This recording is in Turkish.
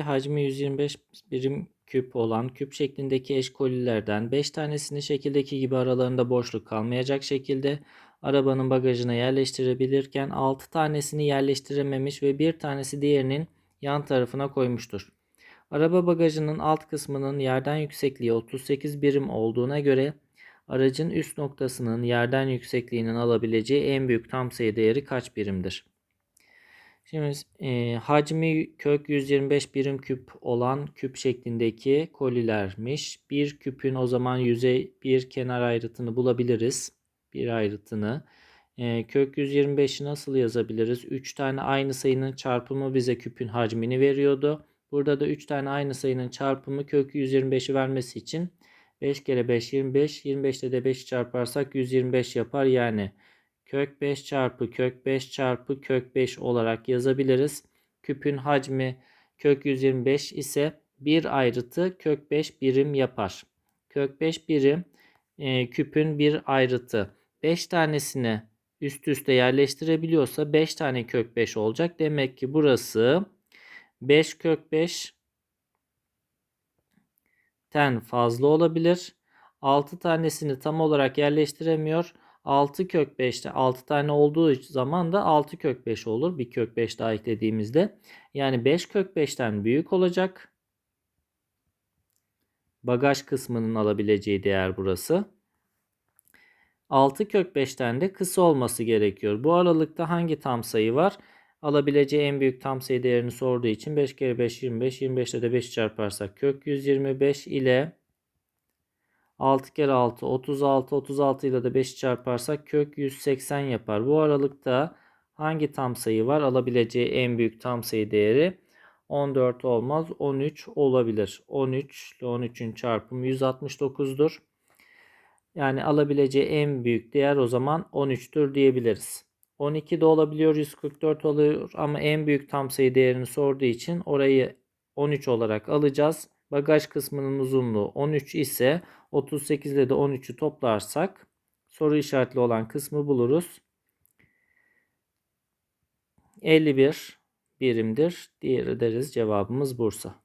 hacmi 125 birim küp olan küp şeklindeki eşkolilerden 5 tanesini şekildeki gibi aralarında boşluk kalmayacak şekilde arabanın bagajına yerleştirebilirken 6 tanesini yerleştirememiş ve bir tanesi diğerinin yan tarafına koymuştur. Araba bagajının alt kısmının yerden yüksekliği 38 birim olduğuna göre aracın üst noktasının yerden yüksekliğinin alabileceği en büyük tam sayı değeri kaç birimdir? Şimdi e, hacmi kök 125 birim küp olan küp şeklindeki kolilermiş. Bir küpün o zaman yüzey bir kenar ayrıtını bulabiliriz. Bir ayrıtını. E, kök 125'i nasıl yazabiliriz? 3 tane aynı sayının çarpımı bize küpün hacmini veriyordu. Burada da 3 tane aynı sayının çarpımı kök 125'i vermesi için 5 kere 5 25. 25'te de 5 çarparsak 125 yapar. Yani kök 5 çarpı kök 5 çarpı kök 5 olarak yazabiliriz. Küpün hacmi kök 125 ise bir ayrıtı kök 5 birim yapar. Kök 5 birim e, küpün bir ayrıtı. 5 tanesini üst üste yerleştirebiliyorsa 5 tane kök 5 olacak. Demek ki burası 5 kök 5 ten fazla olabilir. 6 tanesini tam olarak yerleştiremiyor. 6 kök 5'te 6 tane olduğu zaman da 6 kök 5 olur. Bir kök 5 daha eklediğimizde. Yani 5 kök 5'ten büyük olacak. Bagaj kısmının alabileceği değer burası. 6 kök 5'ten de kısa olması gerekiyor. Bu aralıkta hangi tam sayı var? Alabileceği en büyük tam sayı değerini sorduğu için 5 kere 5 25. 25'te de 5 çarparsak kök 125 ile 6 kere 6 36 36 ile de 5 çarparsak kök 180 yapar. Bu aralıkta hangi tam sayı var? Alabileceği en büyük tam sayı değeri 14 olmaz 13 olabilir. 13 ile 13'ün çarpımı 169'dur. Yani alabileceği en büyük değer o zaman 13'tür diyebiliriz. 12 de olabiliyor 144 oluyor ama en büyük tam sayı değerini sorduğu için orayı 13 olarak alacağız. Bagaj kısmının uzunluğu 13 ise 38 ile de 13'ü toplarsak soru işaretli olan kısmı buluruz. 51 birimdir. Diğeri deriz cevabımız Bursa.